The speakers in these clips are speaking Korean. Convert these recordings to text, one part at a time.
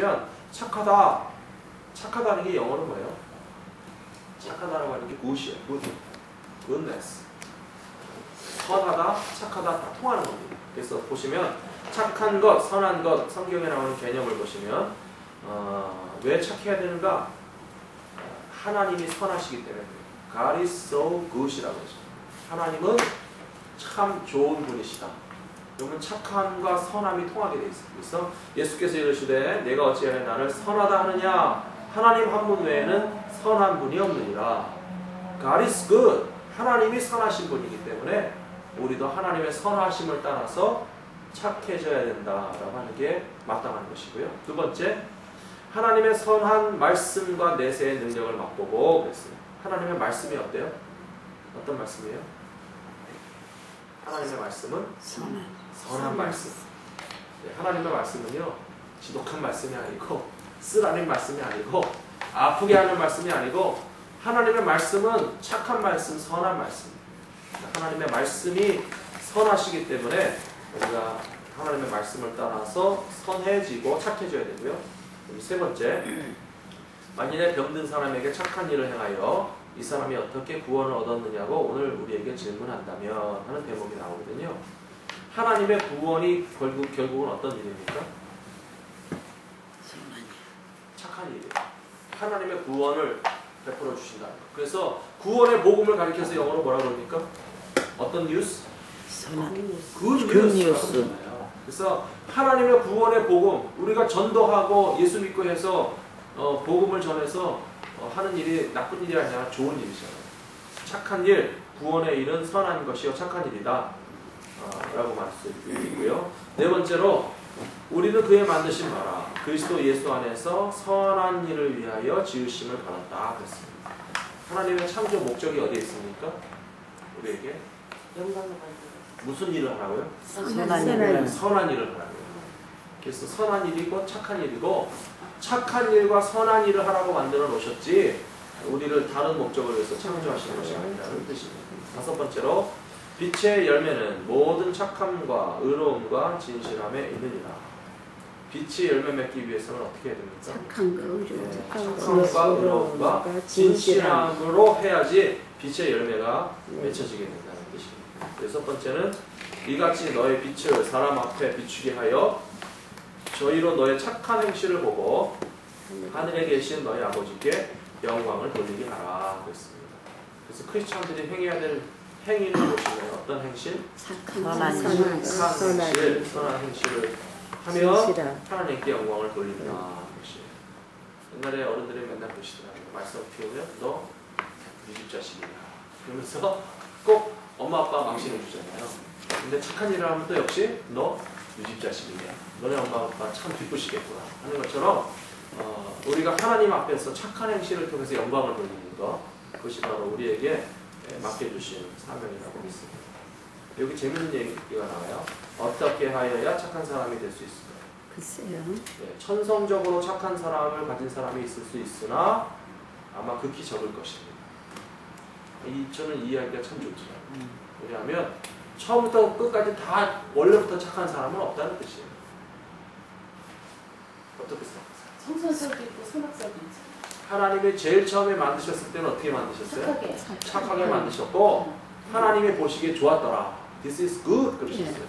보시면 착하다. 착하다는 게 영어로 뭐예요? 착하다라고 하는 게 good이에요. good. goodness. 선하다, 착하다 다 통하는 겁니다. 그래서 보시면 착한 것, 선한 것 성경에 나오는 개념을 보시면 어, 왜 착해야 되는가? 하나님이 선하시기 때문에 God is so good이라고 하죠. 하나님은 참 좋은 분이시다. 그러면 착함과 선함이 통하게 돼 있어요. 그래서 예수께서 이르시되 내가 어찌하여 나를 선하다 하느냐 하나님 한 분 외에는 선한 분이 없느니라. God is good. 하나님이 선하신 분이기 때문에 우리도 하나님의 선하심을 따라서 착해져야 된다라고 하는 게 마땅한 것이고요. 두 번째, 하나님의 선한 말씀과 내세의 능력을 맛보고 그랬어요. 하나님의 말씀이 어때요? 어떤 말씀이에요? 하나님의 말씀은 선한 선한 말씀. 네, 하나님의 말씀은요, 지독한 말씀이 아니고, 쓰라린 말씀이 아니고, 아프게 하는 말씀이 아니고, 하나님의 말씀은 착한 말씀, 선한 말씀. 하나님의 말씀이 선하시기 때문에 우리가 하나님의 말씀을 따라서 선해지고 착해져야 되고요. 세 번째, 만일에 병든 사람에게 착한 일을 행하여 이 사람이 어떻게 구원을 얻었느냐고 오늘 우리에게 질문한다면 하는 대목이 나오거든요. 하나님의 구원이 결국, 결국은 어떤 일입니까? 착한 일이에요. 하나님의 구원을 베풀어 주신다. 그래서 구원의 복음을 가리켜서 영어로 뭐라 그럽니까? 어떤 뉴스? 굿굿 뉴스라고 뉴스. 그러잖아요. 그래서 하나님의 구원의 복음, 우리가 전도하고 예수 믿고 해서 어, 복음을 전해서 어, 하는 일이 나쁜 일이 아니라 좋은 일이잖아요. 착한 일, 구원의 일은 선한 것이요 착한 일이다. 어, 라고 말씀드리고요. 네 번째로 우리는 그의 만드신 나라 그리스도 예수 안에서 선한 일을 위하여 지으심을 받았다 그랬습니다. 하나님의 창조 목적이 어디에 있습니까? 우리에게 무슨 일을 하라고요? 선한 일을 선한 일을 하라고요. 그래서 선한 일이고 착한 일이고 착한 일과 선한 일을 하라고 만들어 놓으셨지 우리를 다른 목적을 위해서 창조하신 것이 아니라는 뜻입니다. 다섯 번째로 빛의 열매는 모든 착함과 의로움과 진실함에 있느니라. 빛의 열매 맺기 위해서는 어떻게 해야 됩니까? 착한 거 네, 착함과 의로움과 진실함으로 해야지 빛의 열매가 맺혀지게 된다는 뜻입니다. 여섯 번째는 이같이 너의 빛을 사람 앞에 비추게 하여 저희로 너의 착한 행실을 보고 하늘에 계신 너희 아버지께 영광을 돌리게 하라 그랬습니다. 그래서 크리스천들이 행해야 될 행위를 보시면 어떤 행실? 착한 선한 선한 착한 선한 행실, 선한 행실을 하며 하나님께 영광을 돌린다. 것이 옛날에 어른들이 맨날 그러시더라고요. 말씀 피우면 너 유집 자식이야. 그러면서 꼭 엄마 아빠 망신을 주잖아요. 근데 착한 일을 하면 또 역시 너 유집 자식이야. 너네 엄마 아빠 참 기쁘시겠구나 하는 것처럼 어, 우리가 하나님 앞에서 착한 행실을 통해서 영광을 돌리는 것 그것이 바로 우리에게 예, 맡겨주신 사명이라고 믿습니다. 여기 재밌는 얘기가 나와요. 어떻게 하여야 착한 사람이 될 수 있을까요? 글쎄요 네, 천성적으로 착한 사람을 가진 사람이 있을 수 있으나 아마 극히 적을 것입니다. 이 저는 이 이야기가 참 좋더라고요. 왜냐하면 처음부터 끝까지 다 원래부터 착한 사람은 없다는 뜻이에요. 어떻게 생각하세요? 성선설도 있고 선악설도 있죠. 하나님이 제일 처음에 만드셨을 때는 어떻게 만드셨어요? 착하게. 착하게 만드셨고 하나님이 보시기에 좋았더라. This is good 그러셨어요.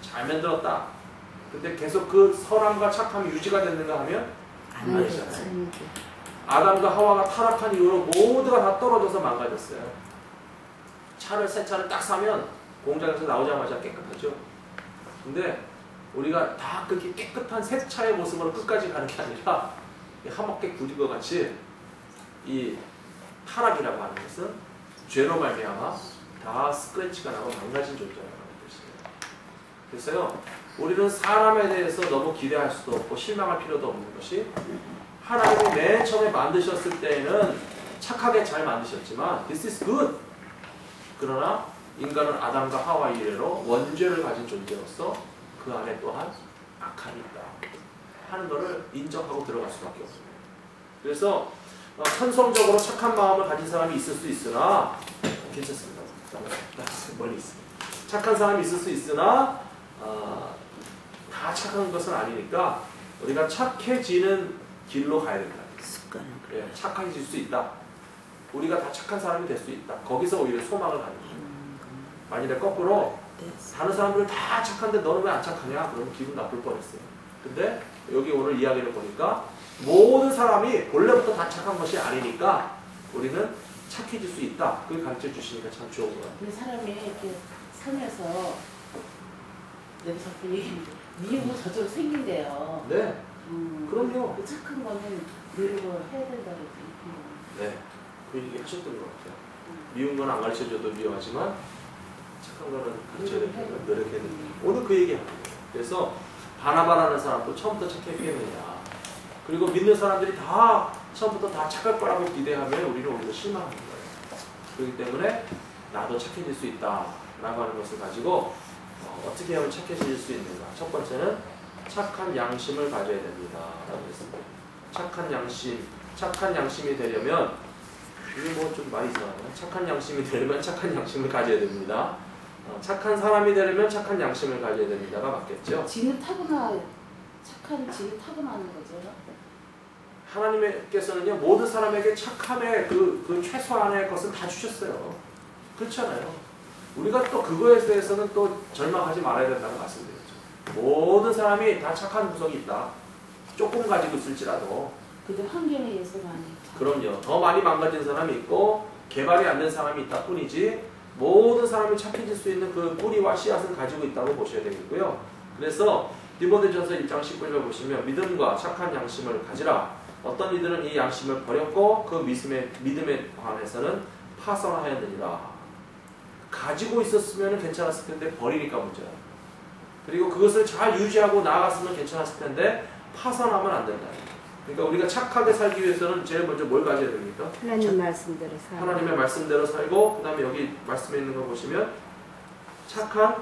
잘 만들었다. 근데 계속 그 선함과 착함이 유지가 됐는가 하면 아니잖아요. 아담과 하와가 타락한 이후로 모두가 다 떨어져서 망가졌어요. 차를 새 차를 딱 사면 공장에서 나오자마자 깨끗하죠. 근데 우리가 다 그렇게 깨끗한 새 차의 모습으로 끝까지 가는 게 아니라 이 한옥개 구리과 같이 이 타락이라고 하는 것은 죄로 말미암아 다 스크래치가 나고 망가진 존재라는 뜻이에요. 그래서요, 우리는 사람에 대해서 너무 기대할 수도 없고 실망할 필요도 없는 것이 하나님이 맨 처음에 만드셨을 때에는 착하게 잘 만드셨지만 this is good. 그러나 인간은 아담과 하와 이래로 원죄를 가진 존재로서 그 안에 또한 악함이 있다 하는 것을 인정하고 들어갈 수밖에 없습니다. 그래서 어, 천성적으로 착한 마음을 가진 사람이 있을 수 있으나 괜찮습니다. 멀리 있습니다. 착한 사람이 있을 수 있으나 어, 다 착한 것은 아니니까 우리가 착해지는 길로 가야 된다. 습관을 예, 착해질 수 있다. 우리가 다 착한 사람이 될 수 있다. 거기서 오히려 소망을 갖는 거예요. 만일에 거꾸로 다른 사람들은 다 착한데 너는 왜 안 착하냐? 그러면 기분 나쁠 뻔했어요. 근데 여기 오늘 이야기를 보니까 모든 사람이 본래부터 다 착한 것이 아니니까 우리는 착해질 수 있다. 그걸 가르쳐 주시니까 참 좋은 것 같아요. 근데 사람이 이렇게 살면서 자꾸 얘기했는데 미움은 저절로 생긴대요. 네, 음, 그럼요. 그 착한 거는 노력을 해야 된다고 얘기했던 네. 그 얘기 하셨던 것 같아요. 미운 건 안 가르쳐 줘도 미워하지만 착한 거는 가르쳐야 된다. 노력해야 된다. 오늘 그 얘기 합니다. 그래서 바나바라는 사람도 처음부터 착했겠느냐. 그리고 믿는 사람들이 다 처음부터 다 착할 거라고 기대하면 우리는 오히려 실망하는 거예요. 그렇기 때문에 나도 착해질 수 있다라고 하는 것을 가지고 어, 떻게 하면 착해질 수 있는가. 첫 번째는 착한 양심을 가져야 됩니다. 라고 했습니다. 착한 양심, 착한 양심이 되려면 이게 뭐 좀 많이 이상하네. 착한 양심이 되려면 착한 양심을 가져야 됩니다. 어, 착한 사람이 되려면 착한 양심을 가져야 됩니다가 맞겠죠? 거. 지는 타고나 착한 지는 타고나는 거죠. 하나님께서는요 모든 사람에게 착함의 그, 그 최소한의 것은 다 주셨어요. 그렇잖아요. 우리가 또 그거에 대해서는 또 절망하지 말아야 된다는 말씀드렸죠. 모든 사람이 다 착한 구석이 있다. 조금 가지고 있을지라도 근데 환경에 의해서 많이. 그럼요. 더 많이 망가진 사람이 있고 개발이 안 된 사람이 있다 뿐이지 모든 사람이 착해질 수 있는 그 뿌리와 씨앗을 가지고 있다고 보셔야 되겠고요. 그래서 디모데전서 1장 19절 보시면 믿음과 착한 양심을 가지라. 어떤 이들은 이 양심을 버렸고 그 믿음에, 믿음에 관해서는 파선하였느니라. 가지고 있었으면 괜찮았을 텐데 버리니까 문제야. 그리고 그것을 잘 유지하고 나아갔으면 괜찮았을 텐데 파선하면 안 된다. 그러니까 우리가 착하게 살기 위해서는 제일 먼저 뭘 가져야 됩니까? 하나님 말씀대로 살아. 하나님의 말씀대로 살고 그 다음에 여기 말씀에 있는 거 보시면 착한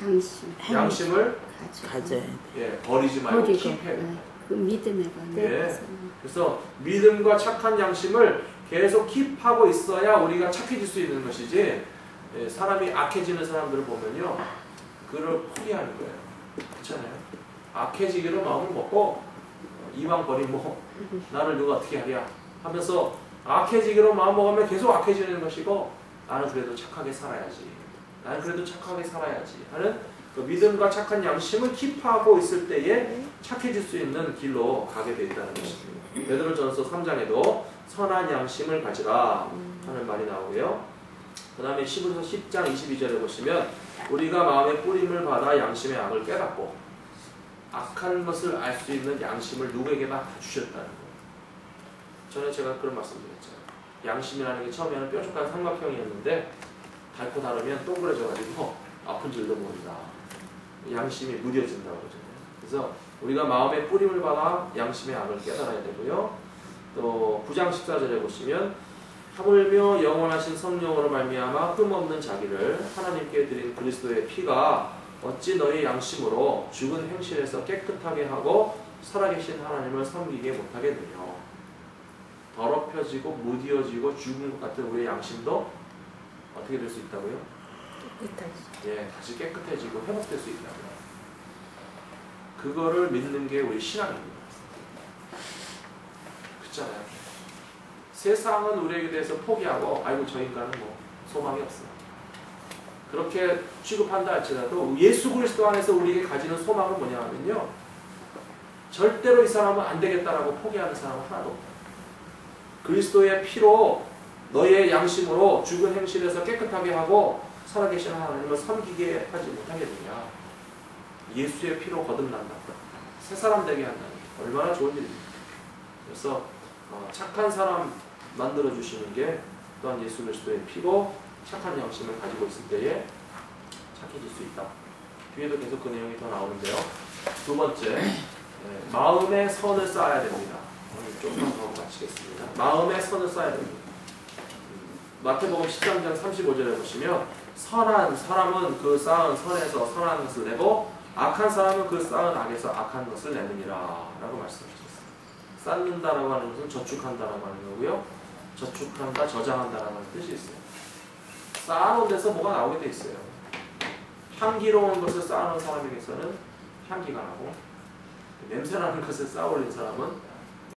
양심. 양심을 가져. 가져야 돼. 예, 버리지 말고 버리고. 킵해 네. 그 믿음에 예. 관해서. 그래서 믿음과 착한 양심을 계속 킵하고 있어야 우리가 착해질 수 있는 것이지 예, 사람이 악해지는 사람들을 보면요 그를 포기하는 거예요 그렇잖아요 악해지기로 마음을 먹고 어, 이왕 버리고 나를 누가 어떻게 하랴 하면서 악해지기로 마음 먹으면 계속 악해지는 것이고 나는 그래도 착하게 살아야지 나는 그래도 착하게 살아야지 하는 그 믿음과 착한 양심을 킵하고 있을 때에 착해질 수 있는 길로 가게 되어 있다는 것입니다. 베드로전서 3장에도 선한 양심을 가지라 하는 말이 나오고요. 그 다음에 10에서 10장 22절에 보시면 우리가 마음의 뿌림을 받아 양심의 악을 깨닫고 악한 것을 알 수 있는 양심을 누구에게나 다 주셨다는 거예요. 전에 제가 그런 말씀드렸잖아요. 양심이라는 게 처음에는 뾰족한 삼각형이었는데 닳고 다르면 동그래져가지고 아픈 줄도 모른다. 양심이 무뎌진다고 그러잖아요. 그래서 우리가 마음의 뿌림을 받아 양심의 악을 깨달아야 되고요. 또 9장 14절에 보시면 하물며 영원하신 성령으로 말미암아 흠없는 자기를 하나님께 드린 그리스도의 피가 어찌 너희 양심으로 죽은 행실에서 깨끗하게 하고 살아계신 하나님을 섬기게 못하겠느냐. 더럽혀지고 무디어지고 죽은 것 같은 우리의 양심도 어떻게 될 수 있다고요? 예, 다시 깨끗해지고 회복될 수 있다고요. 그거를 믿는 게 우리 신앙입니다. 그렇잖아요. 세상은 우리에게 대해서 포기하고 아이고 저 인간은 뭐 소망이 없어. 그렇게 취급한다 할지라도 예수 그리스도 안에서 우리에게 가지는 소망은 뭐냐 하면요. 절대로 이 사람은 안 되겠다라고 포기하는 사람은 하나도 없다. 그리스도의 피로 너의 양심으로 죽은 행실에서 깨끗하게 하고 살아계신 하나님을 섬기게 하지 못하겠느냐. 예수의 피로 거듭난다. 새 사람 되게 한다는 게 얼마나 좋은 일입니까? 그래서 어, 착한 사람 만들어 주시는 게 또한 예수 그리스도의 피로 착한 양심을 가지고 있을 때에 착해질 수 있다. 뒤에도 계속 그 내용이 더 나오는데요. 두 번째, 네, 마음의 선을 쌓아야 됩니다. 조금만 더 마치겠습니다. 마음의 선을 쌓아야 됩니다. 음, 마태복음 13장 35절에 보시면 선한 사람은 그 쌓은 선에서 선한 것을 내고 악한 사람은 그 쌓은 악에서 악한 것을 내느니라 라고 말씀하셨어요. 쌓는다라고 하는 것은 저축한다라고 하는 거고요. 저축한다, 저장한다라는 뜻이 있어요. 쌓아놓은 데서 뭐가 나오게 돼 있어요. 향기로운 것을 쌓아놓은 사람에게서는 향기가 나고 냄새나는 것에 쌓아올린 사람은